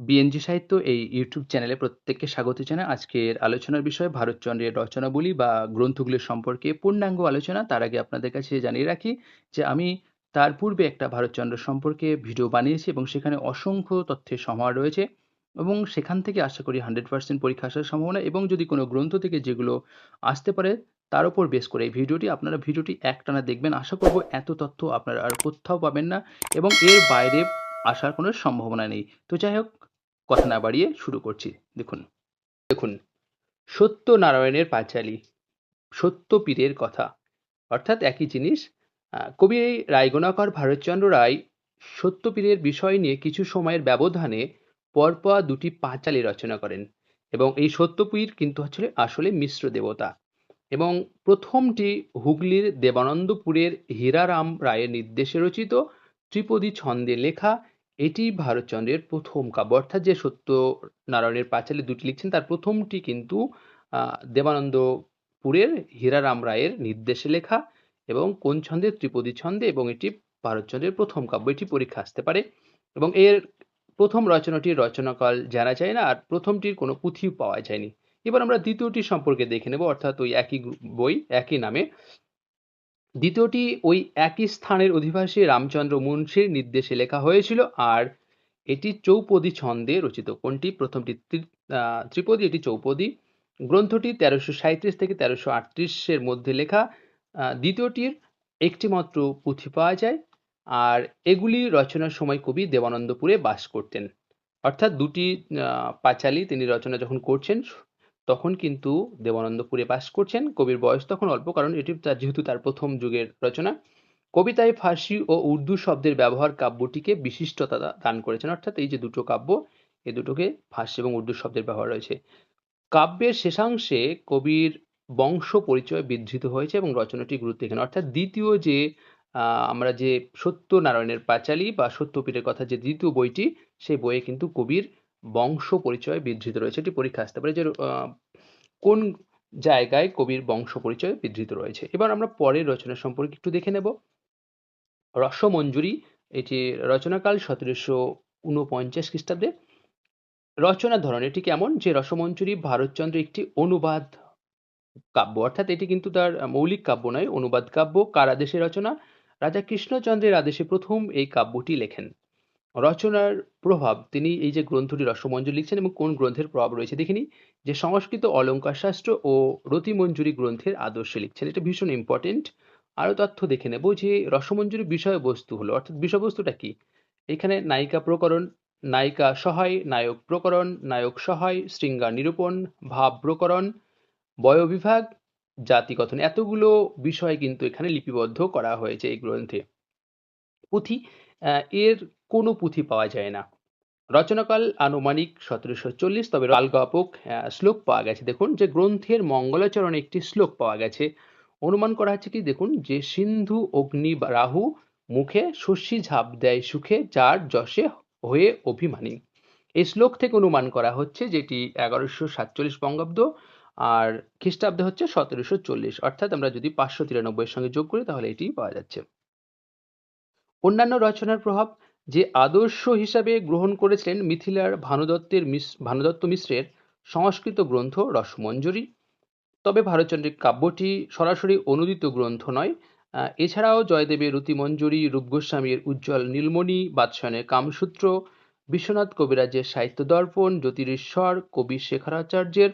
BNG সাহিত্য এই YouTube চ্যানেলে প্রত্যেককে স্বাগত জানাই। আজকের আলোচনার বিষয় ভারতচন্দ্রের রচনাবলী বা গ্রন্থগুলির সম্পর্কে পূর্ণাঙ্গ আলোচনা। তার আগে আপনাদের কাছে জানিয়ে রাখি যে আমি তার পূর্বে একটা ভারতচন্দ্র সম্পর্কে ভিডিও বানিয়েছি এবং সেখানে অসংখ্য তথ্যের সমাহার রয়েছে এবং সেখান থেকে আশা করি হান্ড্রেড পার্সেন্ট পরীক্ষা আসার সম্ভাবনা এবং যদি কোনো গ্রন্থ থেকে যেগুলো আসতে পারে তার উপর বেস করে এই ভিডিওটি আপনারা ভিডিওটি একটানা দেখবেন। আশা করব এত তথ্য আপনারা আর কোথাও পাবেন না এবং এর বাইরে আসার কোনো সম্ভাবনা নেই। তো যাই হোক কথা না বাড়িয়ে শুরু করছি। দেখুন দেখুন, সত্যনারায়ণের পাঁচালী সত্যপীরের কথা। অর্থাৎ একই জিনিস কবি রায়গোনাকর ভারতচন্দ্র রায় সত্যপীরের বিষয় নিয়ে কিছু সময়ের ব্যবধানে পরপর দুটি পাঁচালী রচনা করেন এবং এই সত্যপীর কিন্তু হচ্ছে আসলে মিশ্র দেবতা এবং প্রথমটি হুগলির দেবানন্দপুরের হীরারাম রায়ের নির্দেশে রচিত ত্রিপদী ছন্দে লেখা এটি ভারতচন্দ্রের প্রথম কাব্য। অর্থাৎ যে সত্যনারায়ণের পাঁচালী দুটি লিখছেন, তার প্রথমটি কিন্তু দেবানন্দপুরের হীরারাম রায়ের নির্দেশে লেখা এবং কোন ছন্দে ত্রিপদী ছন্দে এবং এটি ভারতচন্দ্রের প্রথম কাব্য। এটি পরীক্ষা আসতে পারে এবং এর প্রথম রচনাটির রচনাকাল জানা যায় না আর প্রথমটির কোনো পুঁথিও পাওয়া যায়নি। এবার আমরা দ্বিতীয়টি সম্পর্কে দেখে নেব। অর্থাৎ ওই একই বই একই নামে। দ্বিতীয়টি, ওই একই স্থানের অধিবাসী রামচন্দ্র মুন্সির নির্দেশে লেখা হয়েছিল, আর এটি চৌপদী ছন্দে রচিত। কোনটি? প্রথমটি ত্রি- ত্রিপদী, এটি চৌপদী। গ্রন্থটি তেরোশো সাঁত্রিশ থেকে তেরোশো আটত্রিশের মধ্যে লেখা। দ্বিতীয়টির, একটিমাত্র পুঁথি পাওয়া যায়, আর এগুলি রচনার সময় কবি দেবানন্দপুরে বাস করতেন। অর্থাৎ দুটি পাঁচালী তিনি রচনা যখন করছেন তখন কিন্তু দেবানন্দপুরে বাস করছেন। কবির বয়স তখন অল্প কারণ এটি তার যেহেতু তার প্রথম যুগের রচনা। কবিতায় ফার্সি ও উর্দু শব্দের ব্যবহার কাব্যটিকে বিশিষ্টতা দান করেছেন। অর্থাৎ এই যে দুটো কাব্য এই দুটোকে ফার্সি এবং উর্দু শব্দের ব্যবহার রয়েছে। কাব্যের শেষাংশে কবির বংশ পরিচয় বিধৃত হয়েছে এবং রচনাটি গুরুত্ব এখানে অর্থাৎ দ্বিতীয় যে আমরা যে সত্যনারায়ণের পাঁচালী বা সত্যপীরের কথা যে দ্বিতীয় বইটি, সেই বইয়ে কিন্তু কবির বংশ পরিচয় বিধৃত রয়েছে। এটি পরীক্ষা আসতে পারে যে কোন জায়গায় কবির বংশ পরিচয় বিধৃত রয়েছে। এবার আমরা পরের রচনা সম্পর্কে একটু দেখে নেব। রসমঞ্জুরি, এটি রচনাকাল সতেরোশো উনপঞ্চাশ খ্রিস্টাব্দে। রচনার ধরন এটি কেমন? যে, রসমঞ্জুরি ভারতচন্দ্র একটি অনুবাদ কাব্য, অর্থাৎ এটি কিন্তু তার মৌলিক কাব্য নয়, অনুবাদ কাব্য কার আদেশে রচনা। রাজা কৃষ্ণচন্দ্রের আদেশে প্রথম এই কাব্যটি লেখেন। রচনার প্রভাব, তিনি এই যে গ্রন্থটি রসমঞ্জুরি লিখছেন এবং কোন গ্রন্থের প্রভাব রয়েছে দেখিনি যে সংস্কৃত অলঙ্কার শাস্ত্র ও রতিমঞ্জুরি গ্রন্থের আদর্শে লিখছেন। এটা ভীষণ ইম্পর্টেন্ট আরও তথ্য দেখে নেব যে রসমঞ্জুরি বিষয়বস্তু হলো, অর্থাৎ বিষয়বস্তুটা কি? এখানে নায়িকা প্রকরণ, নায়িকা সহায়, নায়ক প্রকরণ, নায়ক সহায়, শৃঙ্গার নিরূপণ, ভাব প্রকরণ বয়বিভাগ জাতি জাতিকথন এতগুলো বিষয় কিন্তু এখানে লিপিবদ্ধ করা হয়েছে এই গ্রন্থে। পুঁথি এর কোনো পুঁথি পাওয়া যায় না। রচনাকাল আনুমানিক সতেরোশো চল্লিশ, তবে রালগাপক শ্লোক পাওয়া গেছে। দেখুন, যে গ্রন্থের মঙ্গলাচরণে একটি শ্লোক পাওয়া গেছে। অনুমান করা হচ্ছে কি, দেখুন, যে সিন্ধু, অগ্নি, রাহু মুখে শস্যি ঝাঁপ দেয় সুখে, যার যশে হয়ে অভিমানী। এই শ্লোক থেকে অনুমান করা হচ্ছে যেটি এগারোশো সাতচল্লিশ বঙ্গাব্দ আর খ্রিস্টাব্দে হচ্ছে সতেরোশো চল্লিশ। অর্থাৎ আমরা যদি পাঁচশো তিরানব্বইয়ের সঙ্গে যোগ করি, তাহলে এটি পাওয়া যাচ্ছে। অন্যান্য রচনার প্রভাব যে আদর্শ হিসাবে গ্রহণ করেছিলেন মিথিলার ভানুদত্তের মিস- ভানুদত্ত মিশ্রের সংস্কৃত গ্রন্থ রসমঞ্জরি। তবে ভারতচন্দ্রের কাব্যটি সরাসরি অনুদিত গ্রন্থ নয়। এছাড়াও জয়দেবের রতিমঞ্জরি, রূপ গোস্বামীর উজ্জ্বল নীলমণি বাদশায়নের কামসূত্র, বিশ্বনাথ কবিরাজের সাহিত্য দর্পণ জ্যোতিরেশ্বর, কবি শেখরাচার্যের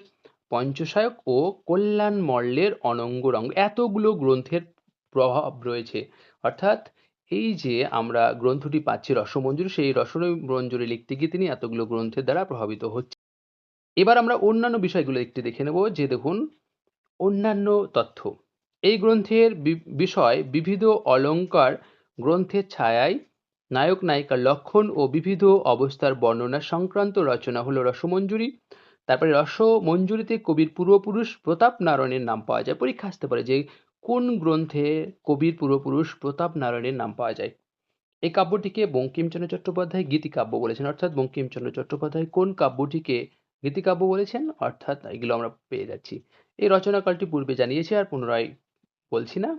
পঞ্চসায়ক ও কল্যাণ মল্লের অনঙ্গরঙ্গ, এতগুলো গ্রন্থের প্রভাব রয়েছে। অর্থাৎ এই যে আমরা গ্রন্থটি পাচ্ছি রসমঞ্জুরি, সেই রসমঞ্জুরি লিখতে গিয়ে তিনি এতগুলো গ্রন্থের দ্বারা প্রভাবিত হচ্ছে এবার আমরা অন্যান্য বিষয়গুলো একটু দেখে নেব, যে দেখুন, অন্যান্য তথ্য। এই গ্রন্থের বিষয় বিবিধ অলঙ্কার গ্রন্থের ছায়ায় নায়ক নায়িকার লক্ষণ ও বিবিধ অবস্থার বর্ণনা সংক্রান্ত রচনা হলো রসমঞ্জুরি তারপরে রসমঞ্জুরিতে কবির পূর্বপুরুষ প্রতাপ নারায়ণের নাম পাওয়া যায়। পরীক্ষা আসতে পারে যে কোন গ্রন্থে কবির পূর্বপুরুষ প্রতাপ নারায়ণের নাম পাওয়া যায়? এই কাব্যটিকে বঙ্কিমচন্দ্র চট্টোপাধ্যায় গীতিকাব্য বলেছেন। অর্থাৎ বঙ্কিমচন্দ্র চট্টোপাধ্যায় কোন কাব্যটিকে গীতিকাব্য বলেছেন? অর্থাৎ এগুলো আমরা পেয়ে যাচ্ছি। এই রচনাকালটি পূর্বে জানিয়েছি আর পুনরায় বলছি না।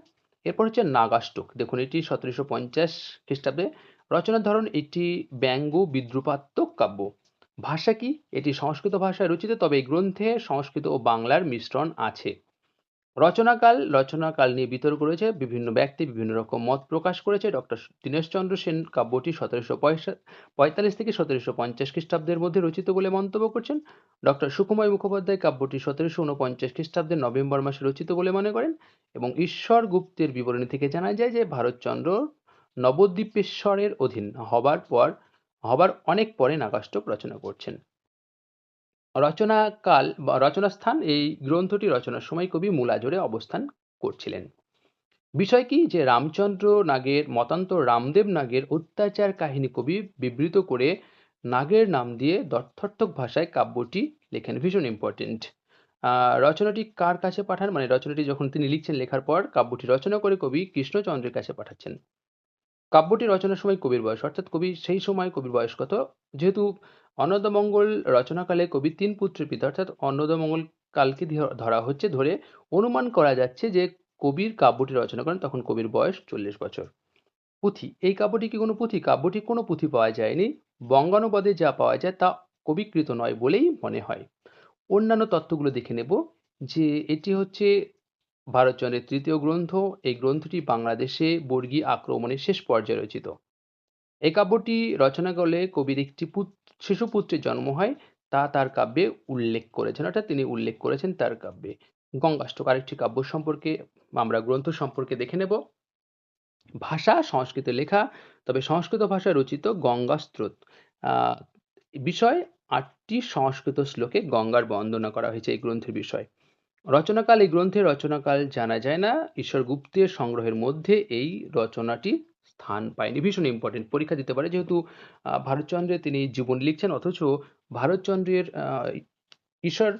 এরপর হচ্ছে নাগাষ্টক দেখুন, এটি সতেরোশো পঞ্চাশ খ্রিস্টাব্দে রচনার ধরন এটি ব্যঙ্গ বিদ্রুপাত্মক কাব্য। ভাষা কি? এটি সংস্কৃত ভাষায় রচিত, তবে এই গ্রন্থে সংস্কৃত ও বাংলার মিশ্রণ আছে। রচনাকাল রচনাকাল নিয়ে বিতর্ক রয়েছে, বিভিন্ন ব্যক্তি বিভিন্ন রকম মত প্রকাশ করেছে। ডক্টর দীনেশচন্দ্র সেন কাব্যটি সতেরোশো পঁয়তাল্লিশ থেকে সতেরোশো পঞ্চাশ খ্রিস্টাব্দের মধ্যে রচিত বলে মন্তব্য করছেন। ডক্টর সুকুময় মুখোপাধ্যায় কাব্যটি সতেরোশো উনপঞ্চাশ খ্রিস্টাব্দের নভেম্বর মাসে রচিত বলে মনে করেন এবং ঈশ্বর গুপ্তের বিবরণী থেকে জানা যায় যে, ভারতচন্দ্র নবদ্বীপেশ্বরের অধীন হবার পর, হবার অনেক পরে নাগাষ্টক রচনা করছেন। রচনাকাল বা রচনাস্থান, এই গ্রন্থটি রচনার সময় কবি মূলাজোরে অবস্থান করছিলেন। বিষয় কি? যে রামচন্দ্র নাগের মতান্তর রামদেব নাগের অত্যাচার কাহিনী কবি বিবৃত করে নাগের নাম দিয়ে দর্থর্থক ভাষায় কাব্যটি লেখেন। ভীষণ ইম্পর্টেন্ট রচনাটি কার কাছে পাঠান? মানে রচনাটি যখন তিনি লিখছেন, লেখার পর কাব্যটি রচনা করে কবি কৃষ্ণচন্দ্রের কাছে পাঠাচ্ছেন। কাব্যটি রচনার সময় কবির বয়স, অর্থাৎ কবি সেই সময় কবির বয়স কত যেহেতু অন্নদামঙ্গল রচনাকালে কবি তিন পুত্রের পিতা, অর্থাৎ অন্নদামঙ্গল কালকে ধরা হচ্ছে ধরে অনুমান করা যাচ্ছে যে কবির কাব্যটি রচনা করেন তখন কবির বয়স চল্লিশ বছর। পুঁথি, এই কাব্যটি কি কোনো পুঁথি? কাব্যটি কোনো পুঁথি পাওয়া যায়নি। বঙ্গানুবাদে যা পাওয়া যায় তা কবিকৃত নয় বলেই মনে হয়। অন্যান্য তত্ত্বগুলো দেখে নেব যে এটি হচ্ছে ভারতচন্দ্রের তৃতীয় গ্রন্থ, এই গ্রন্থটি বাংলাদেশে বর্গী আক্রমণের শেষ পর্যায়ে রচিত। এই কাব্যটি রচনা করলে কবির একটি শিশুপুত্রের জন্ম হয়, তা তার কাব্যে উল্লেখ করেছেন, অর্থাৎ তিনি উল্লেখ করেছেন তার কাব্যে। গঙ্গাষ্টক আরেকটি কাব্য সম্পর্কে আমরা গ্রন্থ সম্পর্কে দেখে নেব। ভাষা সংস্কৃতে লেখা, তবে সংস্কৃত ভাষায় রচিত গঙ্গাস্ত্রোত বিষয় আটটি সংস্কৃত শ্লোকে গঙ্গার বন্দনা করা হয়েছে এই গ্রন্থের বিষয়। রচনাকাল, এই গ্রন্থের রচনাকাল জানা যায় না। ঈশ্বর গুপ্তের সংগ্রহের মধ্যে এই রচনাটি স্থান পায়নি। ভীষণ ইম্পর্টেন্ট পরীক্ষা দিতে পারে। যেহেতু ভারতচন্দ্রের তিনি জীবন লিখছেন, অথচ ভারতচন্দ্রের ঈশ্বর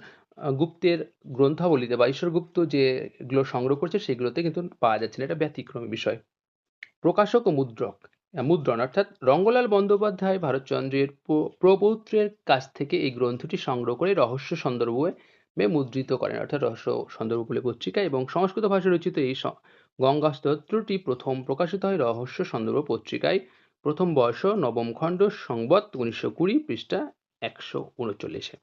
গুপ্তের গ্রন্থাবলীতে বা ঈশ্বরগুপ্ত যেগুলো সংগ্রহ করছে, সেগুলোতে কিন্তু পাওয়া যাচ্ছে না। এটা ব্যতিক্রমী বিষয়। প্রকাশক ও মুদ্রক মুদ্রণ, অর্থাৎ রঙ্গলাল বন্দ্যোপাধ্যায় ভারতচন্দ্রের প্রপৌত্রের কাছ থেকে এই গ্রন্থটি সংগ্রহ করে রহস্য সন্দর্ভে মুদ্রিত করেন, অর্থাৎ রহস্য সন্দর্ভ বলে পত্রিকা এবং সংস্কৃত ভাষায় রচিত এই গঙ্গা স্তোত্রটি প্রথম প্রকাশিত হয় রহস্য সন্দর্ভ পত্রিকায়। প্রথম বর্ষ, নবম খণ্ড সংবত উনিশশো কুড়ি পৃষ্ঠা একশো উনচল্লিশে।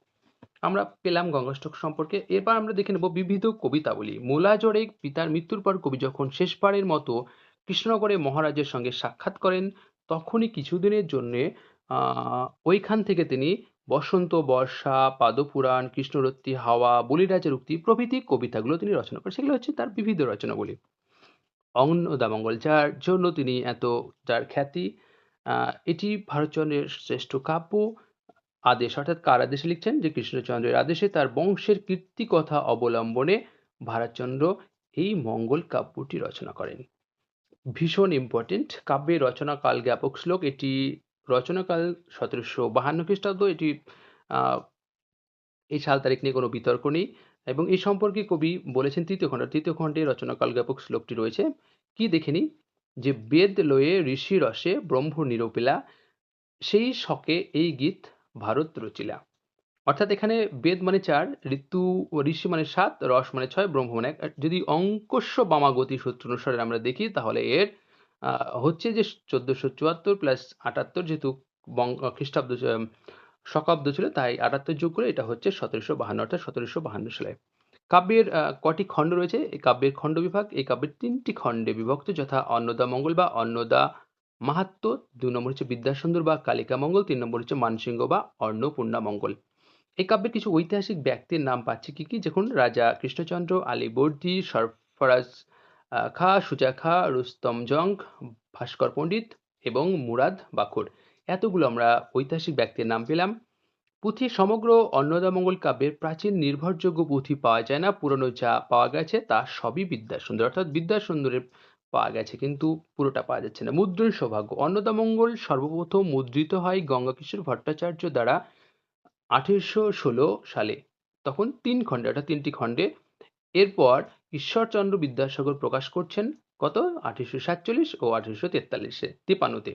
আমরা পেলাম গঙ্গাষ্টক সম্পর্কে। এরপর আমরা দেখে নেব বিবিধ কবিতাবলী। মূলাজোড়ে পিতার মৃত্যুর পর কবি যখন শেষবারের মতো কৃষ্ণনগরে মহারাজের সঙ্গে সাক্ষাৎ করেন, তখনই কিছুদিনের জন্যে ওইখান থেকে তিনি বসন্ত, বর্ষা, পাদপুরাণ, কৃষ্ণরত্তি, হাওয়া, বলিরাজের উক্তি প্রভৃতি কবিতাগুলো তিনি রচনা করেন। সেগুলো হচ্ছে তার বিবিধ রচনাবলী। অন্নদামঙ্গল যার জন্য তিনি এত যার খ্যাতি। এটি ভারতচন্দ্রের শ্রেষ্ঠ কাব্য। আদেশ, অর্থাৎ কার আদেশে লিখছেন? যে কৃষ্ণচন্দ্রের আদেশে তার বংশের কীর্তি কথা অবলম্বনে ভারতচন্দ্র এই মঙ্গল কাব্যটি রচনা করেন। ভীষণ ইম্পর্টেন্ট কাব্যের রচনা কাল জ্ঞাপক শ্লোক। এটি রচনাকাল সতেরোশো বাহান্ন খ্রিস্টাব্দ। এটি এই সাল তারিখ নিয়ে কোনো বিতর্ক নেই এবং এই সম্পর্কে কবি বলেছেন তৃতীয় খণ্ড। তৃতীয় খণ্ডে রচনাকাল জ্ঞাপক শ্লোকটি রয়েছে। কি দেখে নি যে বেদ লয়ে ঋষি রসে ব্রহ্ম নিরুপিলা, সেই শকে এই গীত ভারত রচিলা। অর্থাৎ এখানে বেদ মানে চার, ঋতু ঋষি মানে সাত, রস মানে ছয়, ব্রহ্ম মানে যদি অঙ্কস্য বামাগতি সূত্র অনুসারে আমরা দেখি, তাহলে এর হচ্ছে যে চোদ্দশো চুয়াত্তর প্লাস আটাত্তর যেহেতু বঙ্গ খ্রিস্টাব্দ শকাব্দ ছিল, তাই আটাত্তর যোগ করে এটা হচ্ছে সতেরোশো বাহান্ন, অর্থাৎ সতেরোশো বাহান্ন সালে। কাব্যের কটি খণ্ড রয়েছে? এই কাব্যের খণ্ড বিভাগ, এই কাব্যের তিনটি খণ্ডে বিভক্ত, যথা অন্নদা মঙ্গল বা অন্নদা মাহাত্ম দুই নম্বর হচ্ছে বিদ্যাসুন্দর বা কালিকা মঙ্গল, তিন নম্বর হচ্ছে মানসিংহ বা অন্নপূর্ণা মঙ্গল। এই কাব্যে কিছু ঐতিহাসিক ব্যক্তির নাম পাচ্ছে কি কি? যখন রাজা কৃষ্ণচন্দ্র আলীবর্দী সরফরাজ খা, সুজা খা, রুস্তম জং ভাস্কর পণ্ডিত এবং মুরাদ বাখর। এতগুলো আমরা ঐতিহাসিক ব্যক্তির নাম পেলাম। পুঁথি সমগ্র অন্নদামঙ্গল কাব্যের প্রাচীন নির্ভরযোগ্য পুঁথি পাওয়া যায় না, পুরনো যা পাওয়া গেছে তা সবই বিদ্যাসুন্দর। অর্থাৎ বিদ্যাসুন্দরের পাওয়া গেছে কিন্তু পুরোটা পাওয়া যাচ্ছে না। মুদ্রণ সৌভাগ্য। অন্নদামঙ্গল সর্বপ্রথম মুদ্রিত হয় গঙ্গাকিশোর ভট্টাচার্য দ্বারা আঠেরোশো ষোলো সালে। তখন তিন খণ্ডে, অর্থাৎ তিনটি খণ্ডে এরপর ঈশ্বরচন্দ্র বিদ্যাসাগর প্রকাশ করছেন কত? আঠেরোশো সাতচল্লিশ ও আঠেরোশো তেতাল্লিশে তিপান্নতে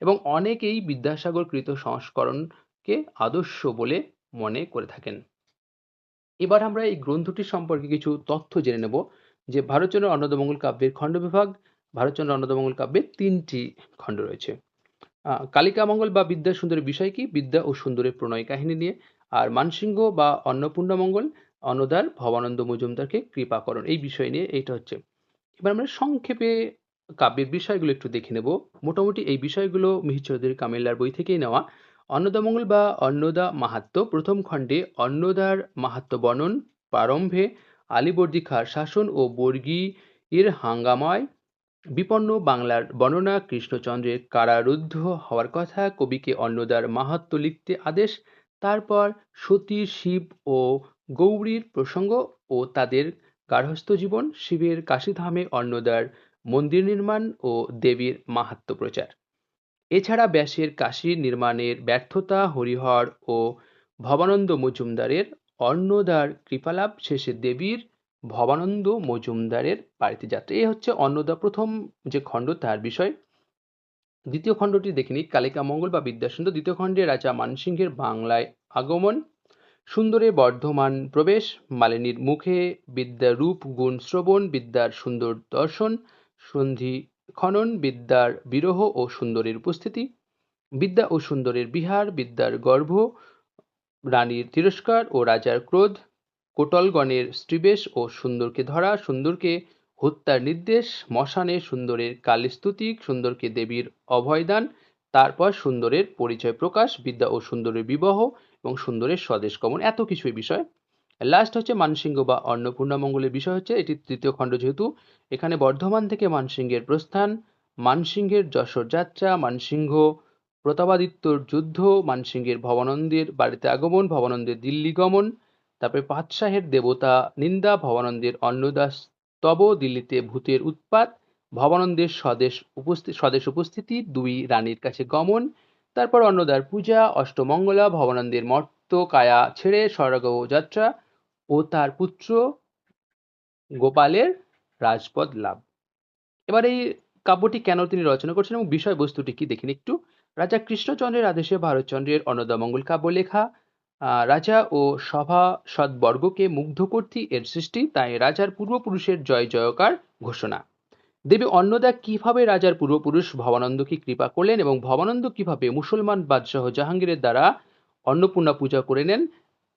এবং অনেকেই বিদ্যাসাগর কৃত সংস্করণকে আদর্শ বলে মনে করে থাকেন। এবার আমরা এই গ্রন্থটির সম্পর্কে কিছু তথ্য জেনে নেব যে ভারতচন্দ্র অন্নদমঙ্গল কাব্যের খণ্ড বিভাগ, ভারতচন্দ্র অন্নদমঙ্গল কাব্যের তিনটি খণ্ড রয়েছে। কালিকামঙ্গল বা বিদ্যা সুন্দরের বিষয় কি? বিদ্যা ও সুন্দরের প্রণয় কাহিনী নিয়ে। আর মানসিংহ বা অন্নপূর্ণা অন্নদার, ভবানন্দ মজুমদারকে কৃপাকরণ এই বিষয় নিয়ে এইটা হচ্ছে। এবার আমরা সংক্ষেপে কাব্যের বিষয়গুলো একটু দেখে নেব। মোটামুটি এই বিষয়গুলো মিহির চৌধুরী কামিল্লার বই থেকেই নেওয়া। অন্নদামঙ্গল বা অন্নদা মাহাত্ম্য, প্রথম খণ্ডে অন্নদার মাহাত্ম্য বর্ণন, প্রারম্ভে আলীবর্দী খাঁর শাসন ও বর্গী এর হাঙ্গামায় বিপন্ন বাংলার বর্ণনা, কৃষ্ণচন্দ্রের কারারুদ্ধ হওয়ার কথা, কবিকে অন্নদার মাহাত্ম্য লিখতে আদেশ তারপর সতী, শিব ও গৌরীর প্রসঙ্গ ও তাদের গার্হস্থ্য জীবন, শিবের কাশীধামে অন্নদার মন্দির নির্মাণ ও দেবীর মাহাত্ম্য প্রচার। এছাড়া ব্যাসের কাশী নির্মাণের ব্যর্থতা, হরিহর ও ভবানন্দ মজুমদারের অন্নদার কৃপালাভ শেষে দেবীর ভবানন্দ মজুমদারের বাড়িতে যাত্রা। এই হচ্ছে অন্নদা প্রথম যে খণ্ড, তার বিষয়। দ্বিতীয় খণ্ডটি দেখিনি কালিকা মঙ্গল বা বিদ্যাসুন্দর। দ্বিতীয় খণ্ডে রাজা মানসিংহের বাংলায় আগমন। সুন্দরে বর্ধমান প্রবেশ। মালিনীর মুখে বিদ্যার রূপ গুণ শ্রবণ, বিদ্যার সুন্দর দর্শন, সন্ধি খনন, বিদ্যার বিরহ ও সুন্দরের উপস্থিতি। বিদ্যা ও সুন্দরের বিহার, বিদ্যার গর্ভ, রানীর তিরস্কার ও রাজার ক্রোধ, কোটলগণের স্ত্রীবেশ ও সুন্দরকে ধরা, সুন্দরকে হত্যার নির্দেশ, মশানে সুন্দরের কালীস্তুতি সুন্দরকে দেবীর অভয়দান, তারপর সুন্দরের পরিচয় প্রকাশ, বিদ্যা ও সুন্দরের বিবাহ এবং সুন্দরের স্বদেশ গমন, এত কিছুই বিষয়। লাস্ট হচ্ছে মানসিংহ বা অন্নপূর্ণা মঙ্গলের বিষয় হচ্ছে, এটি তৃতীয় খণ্ড যেহেতু। এখানে বর্ধমান থেকে মানসিংহের প্রস্থান, মানসিংহের যশোর যাত্রা, মানসিংহ প্রতাপাদিত্যর যুদ্ধ, মানসিংহের ভবানন্দের বাড়িতে আগমন, ভবানন্দের দিল্লি গমন, তারপরে পাতশাহের দেবতা নিন্দা, ভবানন্দের অন্নদাস তব দিল্লিতে ভূতের উৎপাত, ভবানন্দের স্বদেশ উপস্থিত স্বদেশ উপস্থিতি, দুই রানীর কাছে গমন, তারপর অন্নদার পূজা, অষ্টমঙ্গলা, ভবানন্দের মর্ত, কায়া ছেড়ে স্বর্গ যাত্রা ও তার পুত্র গোপালের রাজপদ লাভ। এবার এই কাব্যটি কেন তিনি রচনা করছেন এবং বিষয়বস্তুটি কি? দেখেন একটু। রাজা কৃষ্ণচন্দ্রের আদেশে ভারতচন্দ্রের অন্নদামঙ্গল কাব্য লেখা রাজা ও সভা সদ্বর্গকে মুগ্ধ করতে এর সৃষ্টি, তাই রাজার পূর্বপুরুষের জয় জয়কার ঘোষণা। দেবী অন্নদা কীভাবে রাজার পূর্বপুরুষ ভবানন্দকে কৃপা করলেন এবং ভবানন্দ কীভাবে মুসলমান বাদশাহ জাহাঙ্গীরের দ্বারা অন্নপূর্ণা পূজা করে নেন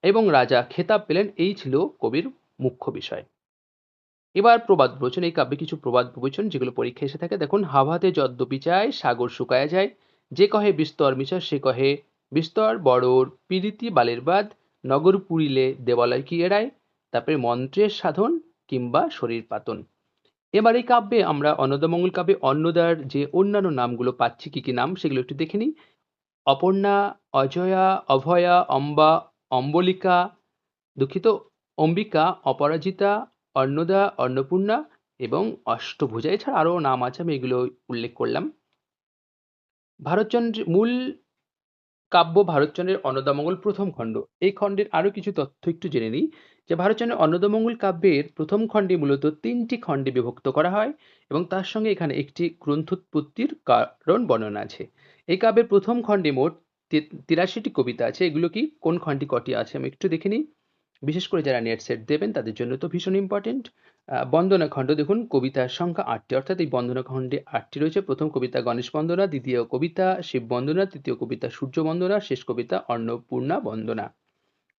এবং রাজা খেতাব পেলেন, এই ছিল কবির মুখ্য বিষয়। এবার প্রবাদ প্রবচন এই কাব্যে কিছু প্রবাদ প্রবচন যেগুলো পরীক্ষায় এসে থাকে। দেখুন, হাভাতে যদ্যপি চায় সাগর শুকায়া যায়, যে কহে বিস্তর মিছা সে কহে বিস্তর, বড়োর পীড়িতি বালের বাদ নগর পুরিলে দেবালয় কি এড়ায় তারপরে মন্ত্রের সাধন কিংবা শরীর পাতন। এবার এই কাব্যে আমরা অন্নদামঙ্গল কাব্যে অন্নদার যে অন্যান্য নামগুলো পাচ্ছি, কি কি নাম, সেগুলো একটু দেখে নিই। অপর্ণা, অজয়া, অভয়া, অম্বা, অম্বলিকা, দুঃখিত, অম্বিকা, অপরাজিতা, অন্নদা, অন্নপূর্ণা এবং অষ্টভুজা। এছাড়া আরও নাম আছে, আমি এগুলো উল্লেখ করলাম। ভারতচন্দ্রের মূল কাব্য ভারতচন্দ্রের অন্নদামঙ্গল প্রথম খণ্ড। এই খণ্ডের আরও কিছু তথ্য একটু জেনে নিই, যে ভারতচন্দ্রের অন্নদামঙ্গল কাব্যের প্রথম খণ্ডে মূলত তিনটি খণ্ডে বিভক্ত করা হয় এবং তার সঙ্গে এখানে একটি গ্রন্থোৎপত্তির কারণ বর্ণনা আছে। এই কাব্যের প্রথম খণ্ডে মোট তিরাশিটি কবিতা আছে। এগুলো কি, কোন খণ্ডে কটি আছে আমি একটু দেখে নিই। বিশেষ করে যারা নেট সেট দেবেন, তাদের জন্য তো ভীষণ ইম্পর্টেন্ট বন্দনা খণ্ড দেখুন, কবিতার সংখ্যা আটটি। অর্থাৎ এই বন্দনা খণ্ডে আটটি রয়েছে। প্রথম কবিতা গণেশ বন্দনা, দ্বিতীয় কবিতা শিব বন্দনা, তৃতীয় কবিতা সূর্য বন্দনা, শেষ কবিতা অন্নপূর্ণা বন্দনা।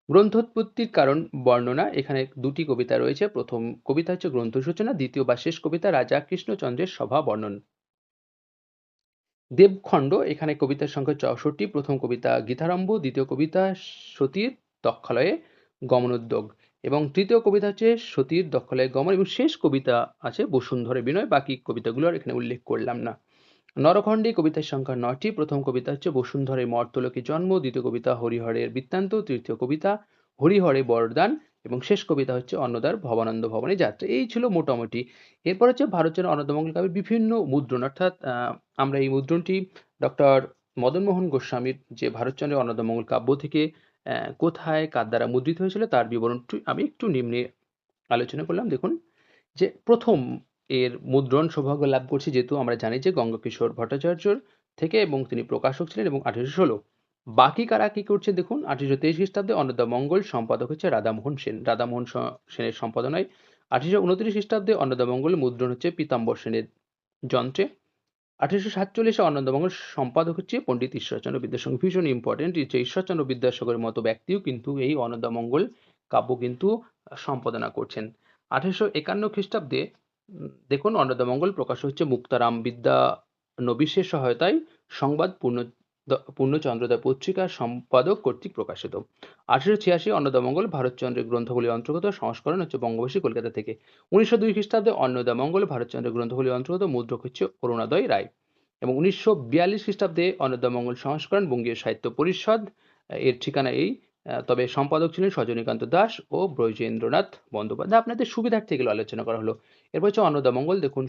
গ্রন্থোৎপত্তির কারণ বর্ণনা, এখানে দুটি কবিতা রয়েছে। প্রথম কবিতা হচ্ছে গ্রন্থ সূচনা, দ্বিতীয় বা শেষ কবিতা রাজা কৃষ্ণচন্দ্রের সভা বর্ণন। দেবখণ্ড, এখানে কবিতার সংখ্যা চৌষট্টি। প্রথম কবিতা গীতারম্ভ, দ্বিতীয় কবিতা সতীর দক্ষালয়ে গমনোদ্যোগ এবং তৃতীয় কবিতা হচ্ছে সতীর দক্ষালয়ে গমন এবং শেষ কবিতা আছে বসুন্ধরে বিনয়, বাকি কবিতাগুলো আর এখানে উল্লেখ করলাম না। নরখণ্ডে কবিতার সংখ্যা নয়টি। প্রথম কবিতা হচ্ছে বসুন্ধরে মর্তলোকে জন্ম, দ্বিতীয় কবিতা হরিহরের বৃত্তান্ত, তৃতীয় কবিতা হরিহরে বরদান এবং শেষ কবিতা হচ্ছে অন্নদার ভবানন্দ ভবনে যাত্রা। এই ছিল মোটামুটি। এরপর হচ্ছে ভারতচন্দ্র অন্নদামঙ্গল কাব্যের বিভিন্ন মুদ্রণ। অর্থাৎ আমরা এই মুদ্রণটি ডক্টর মদনমোহন গোস্বামীর যে ভারতচন্দ্রের অন্নদামঙ্গল কাব্য থেকে কোথায়, কার দ্বারা মুদ্রিত হয়েছিল তার বিবরণটি আমি একটু নিম্নে আলোচনা করলাম। দেখুন, যে প্রথম এর মুদ্রণ সৌভাগ্য লাভ করছে যেহেতু আমরা জানি যে গঙ্গকিশোর ভট্টাচার্যর থেকে এবং তিনি প্রকাশক ছিলেন এবং আঠেরোশো ষোলো। বাকি কারা কী করছে দেখুন, আঠেরোশো তেইশ খ্রিস্টাব্দে অন্নদা মঙ্গল সম্পাদক হচ্ছে রাধামোহন সেন। রাধামোহন সেনের সম্পাদনায় আঠেরোশো উনত্রিশ খ্রিস্টাব্দে অন্নদা মঙ্গল মুদ্রণ হচ্ছে পীতাম্বর সেনের যন্ত্রে। আঠেরোশো সাতচল্লিশে আনন্দমঙ্গল সম্পাদক হচ্ছে পণ্ডিত ঈশ্বরচন্দ্র বিদ্যাসাগর। ভীষণ ইম্পর্টেন্ট যে ঈশ্বরচন্দ্র বিদ্যাসাগরের মতো ব্যক্তিও কিন্তু এই অনন্দমঙ্গল কাব্য কিন্তু সম্পাদনা করছেন। আঠেরোশো একান্ন খ্রিস্টাব্দে দেখুন অন্নদামঙ্গল প্রকাশ হচ্ছে মুক্তারাম বিদ্যা নবীশের সহায়তায় সংবাদ পূর্ণ পূর্ণচন্দ্রদয় পত্রিকার সম্পাদক কর্তৃক প্রকাশিত। আঠেরোশো ছিয়াশি অন্নদামঙ্গল ভারতচন্দ্রের গ্রন্থগুলির অন্তর্গত, সংস্করণ হচ্ছে বঙ্গবাসী কলকাতা থেকে। উনিশশো দুই খ্রিস্টাব্দে অন্নদামঙ্গল ভারতচন্দ্রের গ্রন্থগুলির অন্তর্গত, মুদ্রক হচ্ছে অরুণোদয় রায়। এবং উনিশশো বিয়াল্লিশ খ্রিস্টাব্দে অন্নদামঙ্গল সংস্করণ, বঙ্গীয় সাহিত্য পরিষদ এর ঠিকানা এই তবে সম্পাদক ছিলেন সজনীকান্ত দাস ও ব্রজেন্দ্রনাথ বন্দ্যোপাধ্যায়। আপনাদের সুবিধার্থে এগুলো আলোচনা করা হলো। এরপর হচ্ছে অন্নদামঙ্গল, দেখুন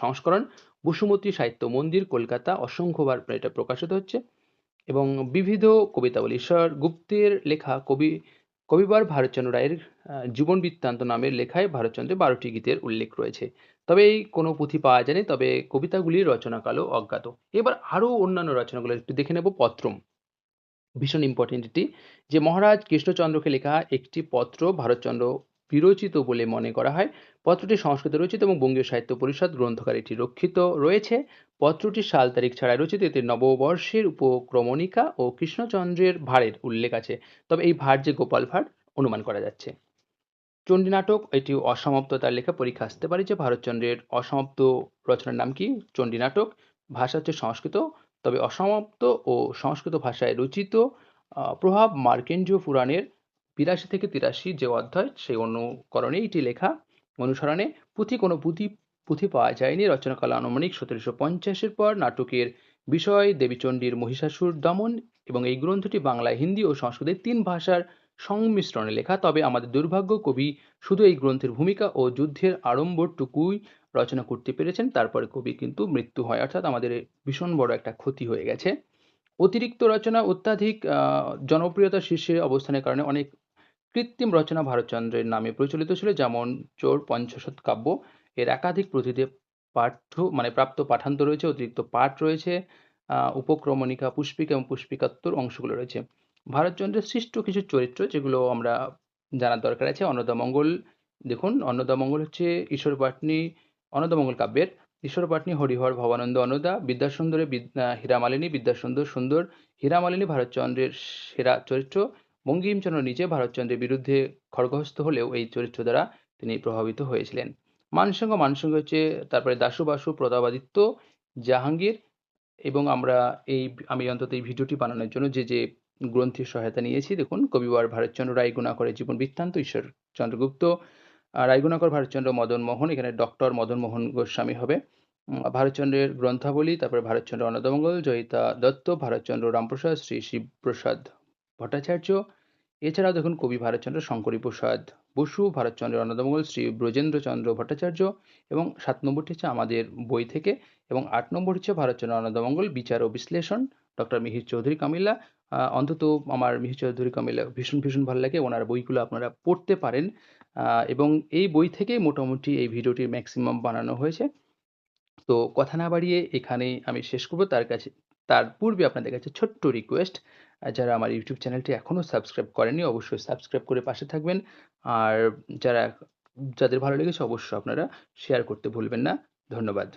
সংস্করণ। বসুমতী সাহিত্য মন্দির, কলকাতা, অসংখ্যবার এটা প্রকাশিত হচ্ছে এবং বিবিধ কবিতাবলী। ঈশ্বর গুপ্তের লেখা কবি, কবিবার ভারতচন্দ্র রায়ের জীবন বৃত্তান্ত নামের লেখায় ভারতচন্দ্রের বারোটি গীতের উল্লেখ রয়েছে। তবে এই কোনো পুঁথি পাওয়া যায়নি, তবে কবিতাগুলির রচনাকালও অজ্ঞাত। এবার আরও অন্যান্য রচনাগুলো একটু দেখে নেব। পত্রম, ভীষণ ইম্পর্টেন্ট এটি, যে মহারাজ কৃষ্ণচন্দ্রকে লেখা একটি পত্র ভারতচন্দ্র বিরচিত বলে মনে করা হয়। পত্রটি সংস্কৃত রচিত এবং বঙ্গীয় সাহিত্য পরিষদ গ্রন্থকার এটি রক্ষিত রয়েছে। পত্রটির সাল তারিখ ছাড়াই রচিত এতে নববর্ষের উপক্রমণিকা ও কৃষ্ণচন্দ্রের ভাড়ের উল্লেখ আছে। তবে এই ভার যে গোপাল ভাঁড় অনুমান করা যাচ্ছে। চণ্ডী নাটক, এটি অসমাপ্ত তার লেখা পরীক্ষা আসতে পারে যে ভারতচন্দ্রের অসমাপ্ত রচনার নাম কি? চণ্ডী নাটক, ভাষা হচ্ছে সংস্কৃত, তবে অসমাপ্ত ও সংস্কৃত ভাষায় রচিত প্রভাব মার্কেন্ডীয় পুরাণের বিরাশি থেকে তিরাশি যে অধ্যায় সেই অনুকরণে এটি লেখা অনুসরণে পুঁথি কোনো পুঁথি পুঁথি পাওয়া যায়নি। রচনাকাল আনুমানিক সতেরোশো পঞ্চাশের পর নাটকের বিষয় দেবীচণ্ডীর মহিষাসুর দমন এবং এই গ্রন্থটি বাংলা হিন্দি ও সংস্কৃতের তিন ভাষার সংমিশ্রণে লেখা। তবে আমাদের দুর্ভাগ্য কবি শুধু এই গ্রন্থের ভূমিকা ও যুদ্ধের আড়ম্বরটুকুই রচনা করতে পেরেছেন তারপরে কবি কিন্তু মৃত্যু হয় অর্থাৎ আমাদের ভীষণ বড় একটা ক্ষতি হয়ে গেছে। অতিরিক্ত রচনা অত্যাধিক আহ, জনপ্রিয়তার শীর্ষে অবস্থানের কারণে অনেক কৃত্রিম রচনা ভারতচন্দ্রের নামে প্রচলিত ছিল যেমন চোর পঞ্চশত কাব্য। এর একাধিক প্রতিতে পাঠ্য মানে প্রাপ্ত পাঠান্তর রয়েছে অতিরিক্ত পাঠ রয়েছে উপক্রমণিকা পুষ্পিকা এবং পুষ্পিকাত্তর অংশগুলো রয়েছে। ভারতচন্দ্রের সৃষ্ট কিছু চরিত্র যেগুলো আমরা জানার দরকার আছে অন্নদামঙ্গল দেখুন অন্নদামঙ্গল হচ্ছে ঈশ্বর পাটনি অন্নদামঙ্গল কাব্যের। ঈশ্বর পাটনি হরিহর ভবানন্দ অন্নদা বিদ্যাসুন্দরে বিদ- আহ, হীরামালিনী বিদ্যাসুন্দর সুন্দর। হীরামালিনী ভারতচন্দ্রের সেরা চরিত্র। বঙ্কিমচন্দ্র নিজে ভারতচন্দ্রের বিরুদ্ধে খড়গহস্ত হলেও এই চরিত্র দ্বারা তিনি প্রভাবিত হয়েছিলেন। মানসঙ্গ মানসঙ্গ হচ্ছে তারপরে দাসু বাসু প্রতাপাদিত্য জাহাঙ্গীর এবং আমরা এই আমি অন্তত এই ভিডিওটি বানানোর জন্য যে যে গ্রন্থের সহায়তা নিয়েছি দেখুন কবিবার ভারতচন্দ্র রায় গুণাকরের জীবন বৃত্তান্ত ঈশ্বর চন্দ্রগুপ্ত আহ, রায়গুণাকর ভারতচন্দ্র মদন মোহন এখানে ডক্টর মদন মোহন গোস্বামী হবে। ভারতচন্দ্রের গ্রন্থাবলী তারপরে ভারতচন্দ্র অন্নদমঙ্গল জয়িতা দত্ত ভারতচন্দ্র রামপ্রসাদ শ্রী শিবপ্রসাদ। ভট্টাচার্য। এছাড়াও দেখুন কবি ভারতচন্দ্র শঙ্করী প্রসাদ বসু ভারতচন্দ্রের অন্নদমঙ্গল শ্রী ব্রজেন্দ্রচন্দ্র ভট্টাচার্য এবং সাত নম্বরটি হচ্ছে আমাদের বই থেকে এবং আট নম্বর হচ্ছে ভারতচন্দ্র অন্নদমঙ্গল বিচার ও বিশ্লেষণ ডক্টর মিহির চৌধুরী কামিলা আহ, অন্তত আমার মিহির চৌধুরী কামিলা ভীষণ ভীষণ ভালো লাগে। ওনার বইগুলো আপনারা পড়তে পারেন। এবং এই বই থেকেই মোটামুটি এই ভিডিওটির ম্যাক্সিমাম বানানো হয়েছে। তো কথা না বাড়িয়ে এখানেই আমি শেষ করব। তার কাছে তার পূর্বে আপনাদের কাছে ছোট্ট রিকোয়েস্ট যারা আমার ইউটিউব চ্যানেলটি এখনও সাবস্ক্রাইব করেনি, অবশ্যই সাবস্ক্রাইব করে পাশে থাকবেন। আর যারা, যাদের ভালো লেগেছে, অবশ্যই আপনারা শেয়ার করতে ভুলবেন না। ধন্যবাদ।